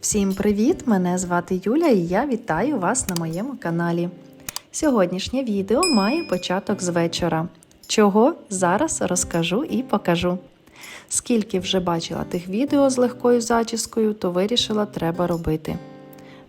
Всім привіт! Мене звати Юля і я вітаю вас на моєму каналі. Сьогоднішнє відео має початок з вечора. Чого зараз розкажу і покажу. Скільки вже бачила тих відео з легкою зачіскою, то вирішила треба робити.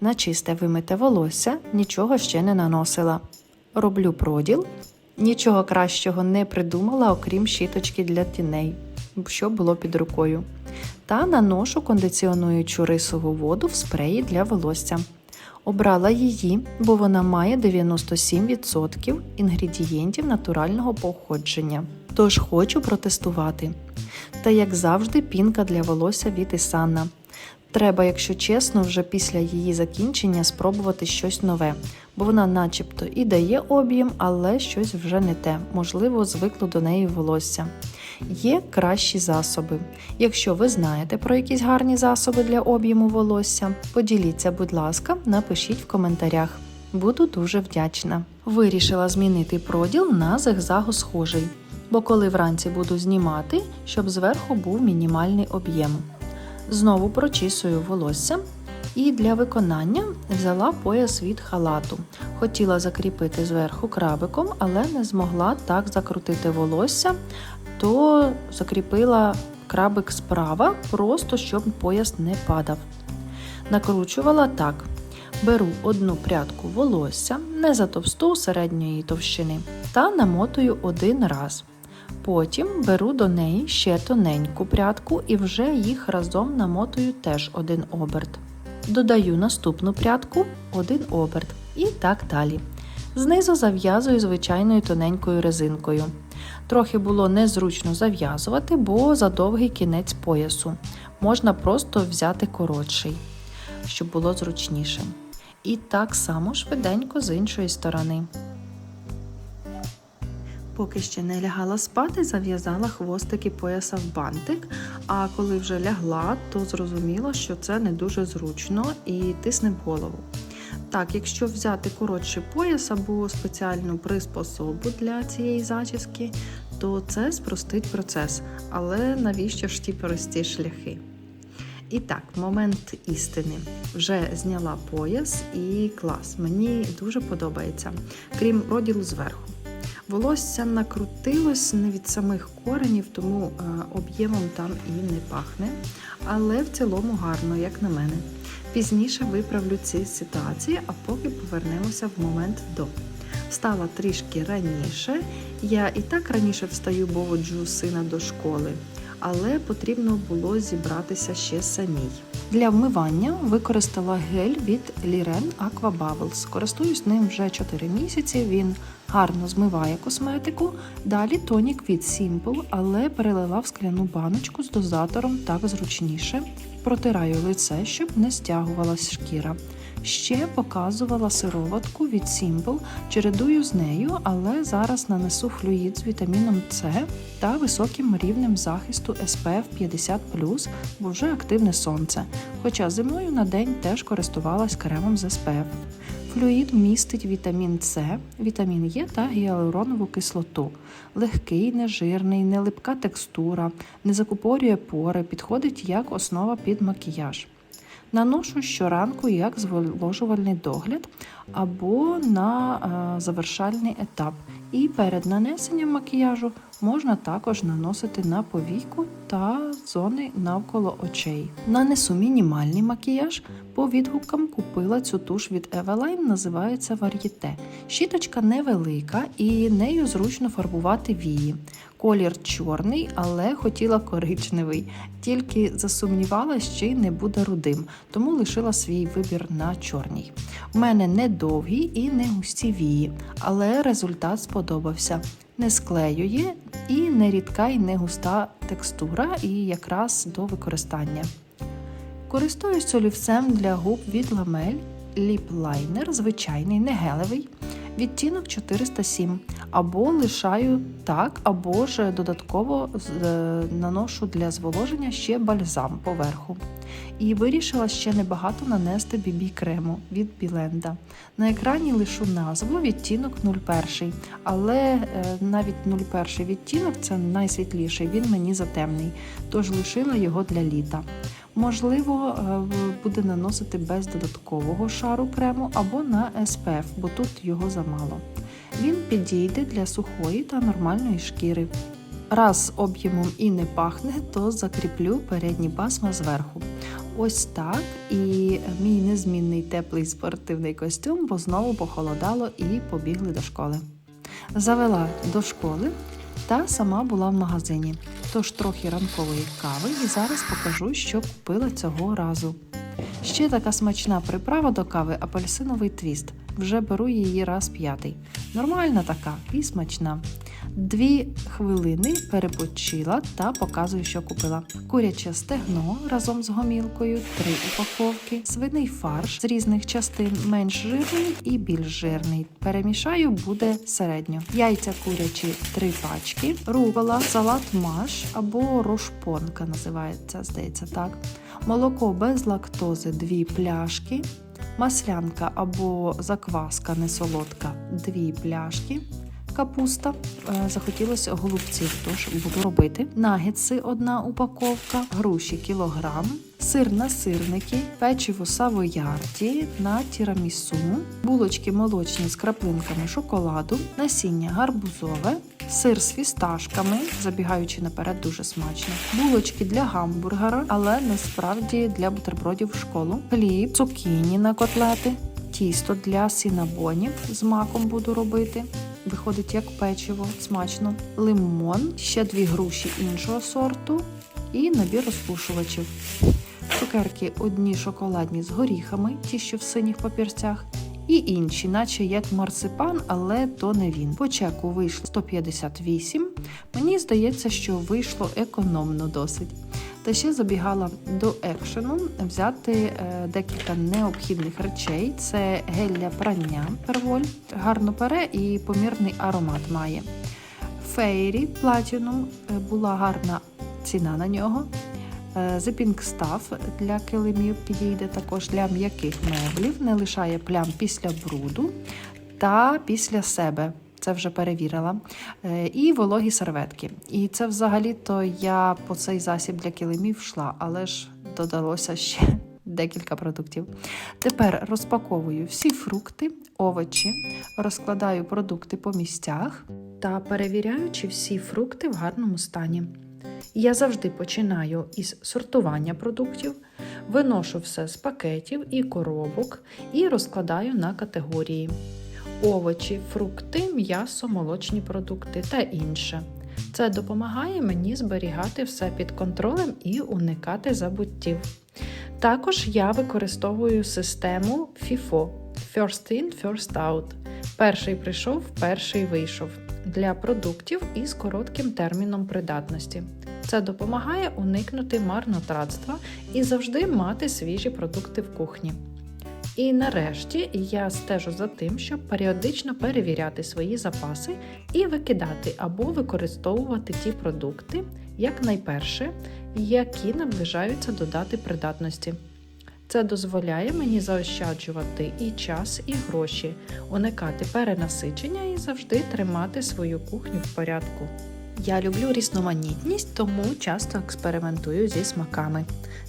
На чисте вимите волосся нічого ще не наносила. Роблю проділ, нічого кращого не придумала, окрім щіточки для тіней, що було під рукою. Та наношу кондиціонуючу рисову воду в спреї для волосся. Обрала її, бо вона має 97% інгредієнтів натурального походження. Тож хочу протестувати. Та, як завжди, пінка для волосся від Ісанна. Треба, якщо чесно, вже після її закінчення спробувати щось нове, бо вона начебто і дає об'єм, але щось вже не те, можливо, звикло до неї волосся. Є кращі засоби. Якщо ви знаєте про якісь гарні засоби для об'єму волосся, поділіться, будь ласка, напишіть в коментарях. Буду дуже вдячна. Вирішила змінити проділ на зигзагосхожий, бо коли вранці буду знімати, щоб зверху був мінімальний об'єм. Знову прочісую волосся і для виконання взяла пояс від халату. Хотіла закріпити зверху крабиком, але не змогла так закрутити волосся, то закріпила крабик справа, просто щоб пояс не падав. Накручувала так. Беру одну прядку волосся, не за товсту середньої товщини, та намотую один раз. Потім беру до неї ще тоненьку прядку і вже їх разом намотую теж один оберт. Додаю наступну прядку, один оберт і так далі. Знизу зав'язую звичайною тоненькою резинкою. Трохи було незручно зав'язувати, бо за довгий кінець поясу. Можна просто взяти коротший, щоб було зручніше. І так само швиденько з іншої сторони. Поки ще не лягала спати, зав'язала хвостики пояса в бантик. А коли вже лягла, то зрозуміла, що це не дуже зручно і тисне голову. Так, якщо взяти коротший пояс або спеціальну приспособу для цієї зачіски, то це спростить процес. Але навіщо ж ті прості шляхи? І так, момент істини. Вже зняла пояс і клас. Мені дуже подобається, крім роділу зверху. Волосся накрутилось не від самих коренів, тому е, об'ємом там і не пахне. Але в цілому гарно, як на мене. Пізніше виправлю ці ситуації, а поки повернемося в момент до. Встала трішки раніше. Я і так раніше встаю, бо воджу сина до школи, але потрібно було зібратися ще самій. Для вмивання використала гель від Liren Aqua Bubbles. Користуюсь ним вже 4 місяці. Він гарно змиває косметику. Далі тонік від Simple, але перелила в скляну баночку з дозатором так зручніше. Протираю лице, щоб не стягувалась шкіра. Ще показувала сироватку від Simple, чередую з нею, але зараз нанесу флюїд з вітаміном С та високим рівнем захисту SPF 50, бо вже активне сонце. Хоча зимою на день теж користувалась кремом з SPF. Флюїд містить вітамін С, вітамін Е та гіалуронову кислоту. Легкий, нежирний, нелипка текстура, не закупорює пори, підходить як основа під макіяж. Наношу щоранку як зволожувальний догляд або на е, завершальний етап. І перед нанесенням макіяжу можна також наносити на повійку та зони навколо очей. Нанесу мінімальний макіяж. По відгукам купила цю туш від Eveline, називається Varieté. Щіточка невелика і нею зручно фарбувати вії. Колір чорний, але хотіла коричневий. Тільки засумнівалась, чи не буде рудим, тому лишила свій вибір на чорній. У мене не довгі і не густі вії, але результат сподобався. Не склеює і не рідка і не густа текстура, і якраз до використання. Користуюсь олівцем для губ від ламель ліп лайнер, звичайний, не гелевий, відтінок 407, або лишаю так, або ж додатково наношу для зволоження ще бальзам поверху. І вирішила ще небагато нанести BB крему від Біленда. На екрані лишу назву відтінок 01, але е, навіть 01 відтінок це найсвітліший, він мені затемний, тож лишила його для літа. Можливо, е, буде наносити без додаткового шару крему або на SPF, бо тут його замало. Він підійде для сухої та нормальної шкіри. Раз об'ємом і не пахне, то закріплю передні пасма зверху. Ось так. І мій незмінний теплий спортивний костюм, бо знову похолодало і побігли до школи. Завела до школи та сама була в магазині. Тож трохи ранкової кави і зараз покажу, що купила цього разу. Ще така смачна приправа до кави апельсиновий твіст. Вже беру її раз п'ятий. Нормальна така і смачна. Дві хвилини перепочила та показую, що купила. Куряче стегно разом з гомілкою, три упаковки, свиний фарш з різних частин, менш жирний і більш жирний. Перемішаю буде середньо. Яйця курячі три пачки, рукола, салат маш або рошпонка називається, здається так. Молоко без лактози дві пляшки. Маслянка або закваска несолодка дві пляшки. Капуста Е, захотілося голубців, тож буду робити. Нагетси одна упаковка, груші кілограм, сир на сирники, печиво савоярді на тірамісу, булочки молочні з краплинками шоколаду, насіння гарбузове, сир з фісташками, забігаючи наперед, дуже смачно. Булочки для гамбургера, але насправді для бутербродів в школу, хліб, цукіні на котлети, тісто для сінабонів з маком буду робити. Виходить як печиво, смачно, лимон, ще дві груші іншого сорту і набір розпушувачів. Цукерки одні шоколадні з горіхами, ті, що в синіх папірцях, і інші, наче як марципан, але то не він. По чеку вийшло 158. Мені здається, що вийшло економно досить. Та ще забігала до екшену взяти е, декілька необхідних речей. Це гель для прання перволь, гарно пере і помірний аромат має. Фейрі Platinum е, була гарна ціна на нього. The Pink Stuff для килимів підійде також для м'яких меблів, не лишає плям після бруду та після себе. Це вже перевірила. Е, І вологі серветки. І це взагалі-то я по цей засіб для килимів йшла, але ж додалося ще декілька продуктів. Тепер розпаковую всі фрукти, овочі, розкладаю продукти по місцях та перевіряю, чи всі фрукти в гарному стані. Я завжди починаю із сортування продуктів, виношу все з пакетів і коробок і розкладаю на категорії: овочі, фрукти, м'ясо, молочні продукти та інше. Це допомагає мені зберігати все під контролем і уникати забуттів. Також я використовую систему FIFO First In, First Out. Перший прийшов, перший вийшов для продуктів із коротким терміном придатності. Це допомагає уникнути марнотратства і завжди мати свіжі продукти в кухні. І нарешті я стежу за тим, щоб періодично перевіряти свої запаси і викидати або використовувати ті продукти, як найперше, які наближаються до дати придатності. Це дозволяє мені заощаджувати і час, і гроші, уникати перенасичення і завжди тримати свою кухню в порядку. Я люблю різноманітність, тому часто експериментую зі смаками.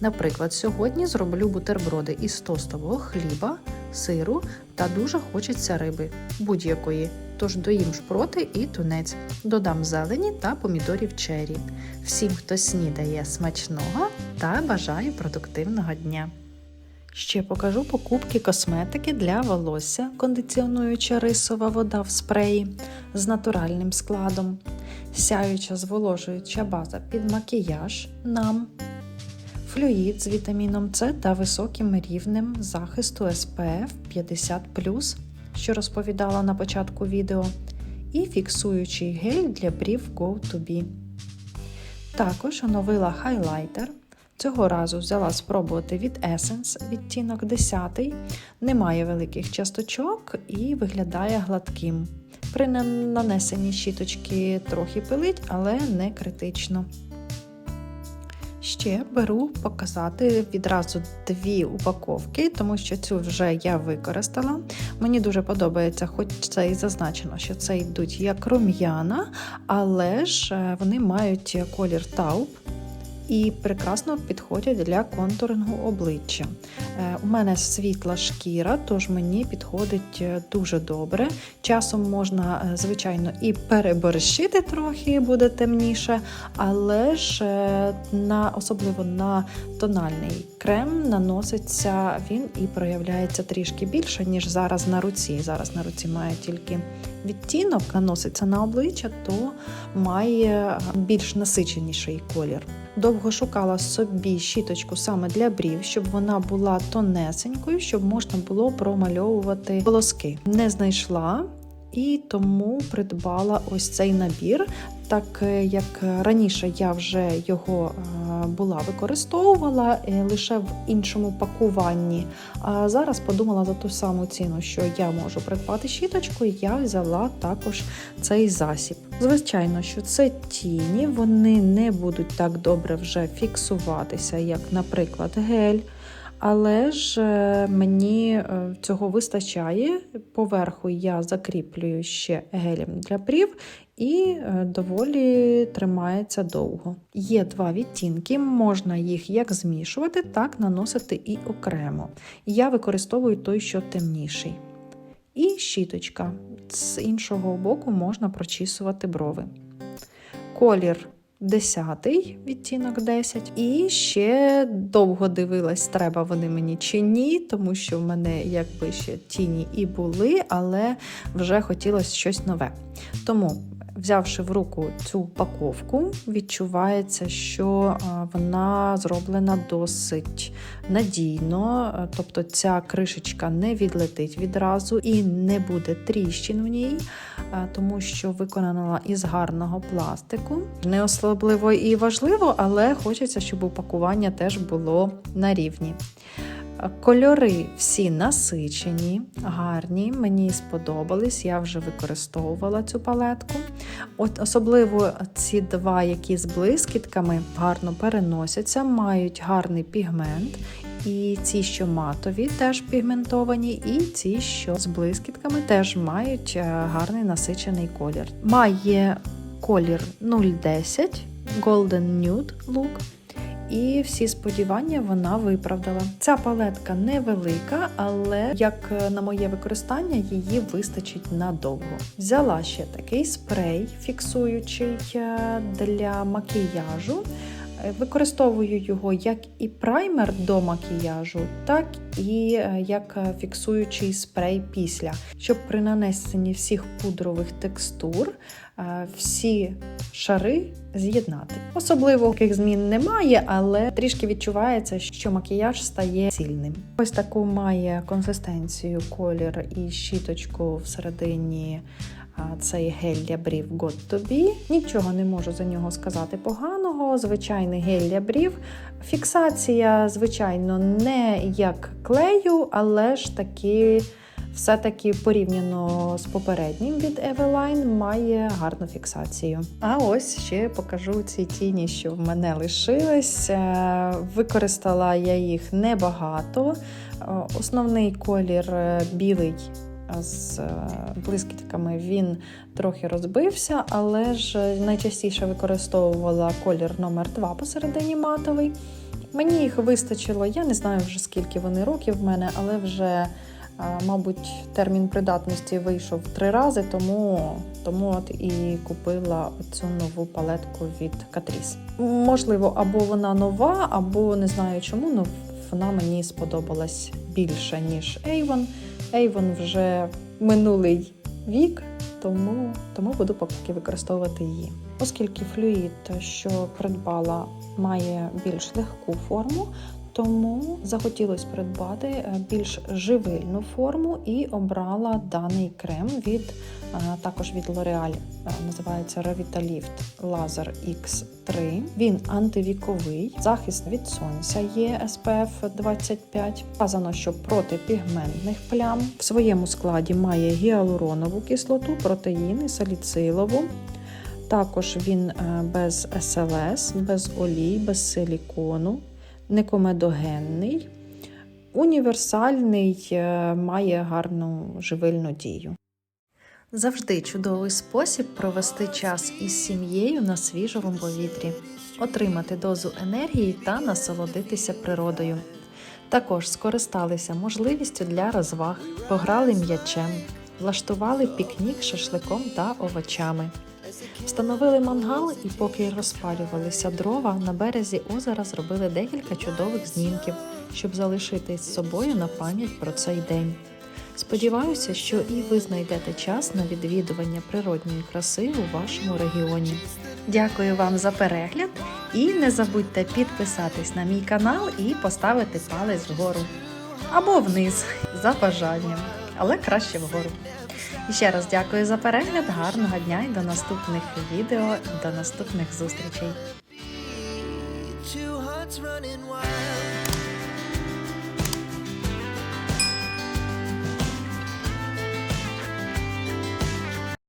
Наприклад, сьогодні зроблю бутерброди із тостового хліба, сиру та дуже хочеться риби будь-якої. Тож доїм шпроти і тунець, додам зелені та помідорів чері. Всім, хто снідає смачного та бажаю продуктивного дня. Ще покажу покупки косметики для волосся, кондиціонуюча рисова вода в спреї з натуральним складом, сяюча зволожуюча база під макіяж нам, флюїд з вітаміном С та високим рівнем захисту SPF 50, що розповідала на початку відео, і фіксуючий гель для брів Go to. Також оновила хайлайтер. Цього разу взяла спробувати від Essence відтінок 10. Немає великих часточок і виглядає гладким. При нанесенні щіточки трохи пилить, але не критично. Ще беру показати відразу дві упаковки, тому що цю вже я використала. Мені дуже подобається, хоч це і зазначено, що це йдуть як рум'яна, але ж вони мають колір тауп. І прекрасно підходять для контурингу обличчя. Е, У мене світла шкіра, тож мені підходить е, дуже добре. Часом можна, е, звичайно, і переборщити трохи, буде темніше, але ж на, особливо на тональний крем наноситься він і проявляється трішки більше, ніж зараз на руці. Зараз на руці має тільки відтінок, наноситься на обличчя, то має більш насиченіший колір. Довго шукала собі щіточку саме для брів, щоб вона була тонесенькою, щоб можна було промальовувати волоски. Не знайшла. І тому придбала ось цей набір, так е, як раніше я вже його е, була використовувала е, лише в іншому пакуванні. А зараз подумала за ту саму ціну, що я можу придбати щіточку, я взяла також цей засіб. Звичайно, що це тіні, вони не будуть так добре вже фіксуватися, як, наприклад, гель. Але ж е, мені е, цього вистачає. Поверху я закріплюю ще гелем для брів і е, доволі тримається довго. Є два відтінки, можна їх як змішувати, так наносити і окремо. Я використовую той, що темніший. І щіточка. З іншого боку можна прочісувати брови. Колір 10 відтінок 10. І ще довго дивилась, треба вони мені чи ні, тому що в мене якби ще тіні і були, але вже хотілося щось нове. Тому. Взявши в руку цю упаковку, відчувається, що вона зроблена досить надійно, е, тобто ця кришечка не відлетить відразу і не буде тріщин в ній, е, тому що виконана із гарного пластику. Не особливо і важливо, але хочеться, щоб упакування теж було на рівні. Кольори всі насичені, гарні, мені сподобались, я вже використовувала цю палетку. От Особливо ці два, які з блискітками, гарно переносяться, мають гарний пігмент. І ці, що матові, теж пігментовані, і ці, що з блискітками, теж мають е, гарний насичений колір. Має колір 010 Golden Nude Look. І всі сподівання вона виправдала. Ця палетка невелика, але як на моє використання, її вистачить надовго. Взяла ще такий спрей, фіксуючий е, для макіяжу. Е, Використовую його як і праймер до макіяжу, так і е, як фіксуючий спрей після, щоб при нанесенні всіх пудрових текстур е, всі шари з'єднати. Особливо таких змін немає, але трішки відчувається, що макіяж стає цільним. Ось таку має консистенцію, колір і щіточку всередині. Цей гель для брів God to Be. Нічого не можу за нього сказати поганого. Звичайний гель для брів. Фіксація, звичайно, не як клею, але ж таки все-таки порівняно з попереднім від Eveline має гарну фіксацію. А ось ще покажу ці тіні, що в мене лишились. Е, Використала я їх небагато. Е, Основний колір е, білий. З блискітками він трохи розбився, але ж найчастіше використовувала колір номер 2 посередині матовий. Мені їх вистачило, я не знаю вже скільки вони років в мене, але вже Мабуть, термін придатності вийшов три рази, тому, тому от і купила цю нову палетку від Catrice. Можливо, або вона нова, або не знаю чому, але вона мені сподобалась більше, ніж Avon. Avon вже минулий вік, тому, тому буду поки використовувати її. Оскільки флюїд, що придбала, має більш легку форму, тому захотілося придбати е, більш живильну форму і обрала даний крем від е, також від L'Oreal. Е, Називається Revitalift Laser X3. Він антивіковий, захист від сонця є SPF 25. Вказано, що проти пігментних плям. В своєму складі має гіалуронову кислоту, протеїн і саліцилову. Також він без СЛС, без олій, без силікону некомедогенний, універсальний, е, має гарну живильну дію. Завжди чудовий спосіб провести час із сім'єю на свіжому повітрі. отримати дозу енергії та насолодитися природою. Також скористалися можливістю для розваг, пограли м'ячем, влаштували пікнік шашликом та овочами. Встановили мангал і поки розпалювалися дрова, на березі озера зробили декілька чудових знімків, щоб залишити з собою на пам'ять про цей день. Сподіваюся, що і ви знайдете час на відвідування природньої краси у вашому регіоні. Дякую вам за перегляд і не забудьте підписатись на мій канал і поставити палець вгору або вниз за бажанням, але краще вгору. І ще раз дякую за перегляд, гарного дня і до наступних відео, до наступних зустрічей.